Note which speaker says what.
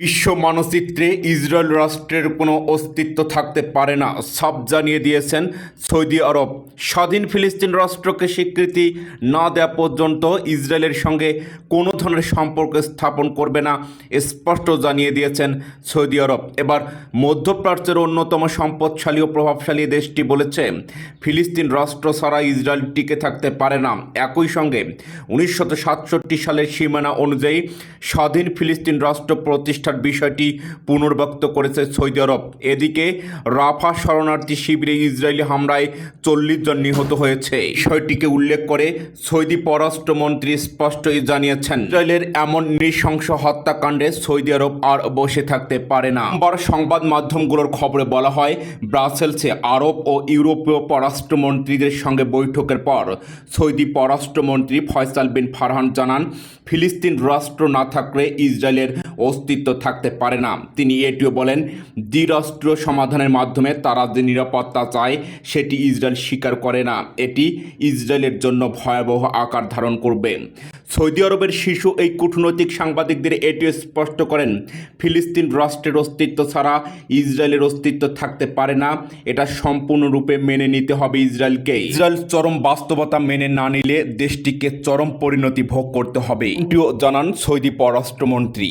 Speaker 1: বিশ্ব মানচিত্রে ইসরায়েল রাষ্ট্রের কোনো অস্তিত্ব থাকতে পারে না সব জানিয়ে দিয়েছেন সৌদি আরব। স্বাধীন ফিলিস্তিন রাষ্ট্রকে স্বীকৃতি না দেওয়া পর্যন্ত ইসরায়েলের সঙ্গে কোনো ধরনের সম্পর্ক স্থাপন করবে না, স্পষ্ট জানিয়ে দিয়েছেন সৌদি আরব। এবার মধ্যপ্রাচ্যের অন্যতম সম্পদশালী ও প্রভাবশালী দেশটি বলেছে, ফিলিস্তিন রাষ্ট্র ছাড়া ইসরায়েল টিকে থাকতে পারে না। একই সঙ্গে উনিশশো সাতষট্টি সালের সীমানা অনুযায়ী স্বাধীন ফিলিস্তিন রাষ্ট্র প্রতিষ্ঠার বিষয়টি পুনর্ব্যক্ত করেছে সৌদি আরব। এদিকে রাফা শরণার্থী শিবিরে ইসরায়েলি হামলায় চল্লিশ জন নিহত হয়েছে। বিষয়টিকে উল্লেখ করে সৌদি পররাষ্ট্রমন্ত্রী স্পষ্টই জানিয়েছেন, ইসরায়েলের এমন নৃশংস হত্যাকাণ্ডে সৌদি আরব আর বসে থাকতে পারে না। বার সংবাদ মাধ্যমগুলোর খবরে বলা হয়, ব্রাসেলসে আরব ও ইউরোপীয় পররাষ্ট্রমন্ত্রীদের সঙ্গে বৈঠকের পর সৌদি পররাষ্ট্রমন্ত্রী ফয়সাল বিন ফারহান জানান, ফিলিস্তিন রাষ্ট্র না থাকলে ইসরায়েলের অস্তিত্ব থাকতে পারে না। তিনি এটিও বলেন, দ্বিরাষ্ট্র সমাধানের মাধ্যমে তারা যে নিরাপত্তা চায়, সেটি ইসরায়েল স্বীকার করে না। এটি ইসরায়েলের জন্য ভয়াবহ আকার ধারণ করবে। সৌদি আরবের শিশু এই কূটনৈতিক সাংবাদিকদের এটিও স্পষ্ট করেন, ফিলিস্তিন রাষ্ট্রের অস্তিত্ব ছাড়া ইসরায়েলের অস্তিত্ব থাকতে পারে না। এটা সম্পূর্ণরূপে মেনে নিতে হবে ইসরায়েলকে। ইসরায়েল চরম বাস্তবতা মেনে না নিলে দেশটিকে চরম পরিণতি ভোগ করতে হবে, এটিও জানান সৌদি পররাষ্ট্রমন্ত্রী।